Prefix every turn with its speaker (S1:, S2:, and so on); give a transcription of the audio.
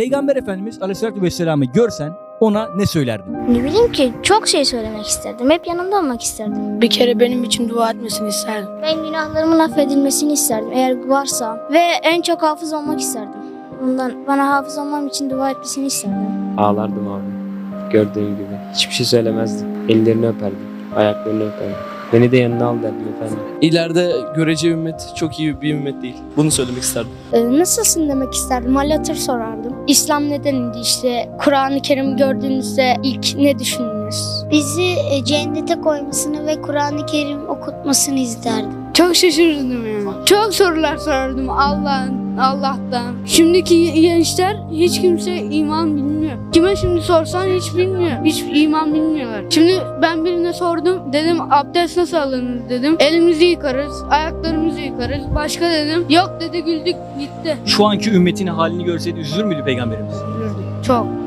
S1: Peygamber Efendimiz Aleyhisselatü Vesselam'ı görsen ona ne söylerdin?
S2: Ne bileyim ki çok şey söylemek isterdim. Hep yanında olmak isterdim.
S3: Bir kere benim için dua etmesini isterdim.
S2: Ben günahlarımın affedilmesini isterdim eğer varsa. Ve en çok hafız olmak isterdim. Ondan bana hafız olmam için dua etmesini isterdim.
S4: Ağlardım abi. Gördüğün gibi. Hiçbir şey söylemezdim. Ellerini öperdim. Ayaklarını öperdim. Beni de yanına al derdim efendim.
S5: İleride göreceği ümmet çok iyi bir ümmet değil. Bunu söylemek isterdim.
S6: Ee, nasılsın demek isterdim. Hal hatır sorardım. İslam neden indi işte. Kur'an-ı Kerim gördüğünüzde ilk ne düşündünüz?
S7: Bizi e, cennete koymasını ve Kur'an-ı Kerim okutmasını isterdim.
S8: Çok şaşırdım yani. Çok sorular sorardım Allah'ın Allah'tan. Şimdiki gençler hiç kimse iman bilmiyor. Kime şimdi sorsan hiç bilmiyor. Hiç iman bilmiyorlar. Şimdi ben birine sordum. Dedim abdest nasıl alınır dedim. Elimizi yıkarız, ayaklarımızı yıkarız. Başka dedim. Yok dedi güldük gitti.
S1: Şu anki ümmetin halini görseydi üzülür müydü Peygamberimiz?
S8: Çok.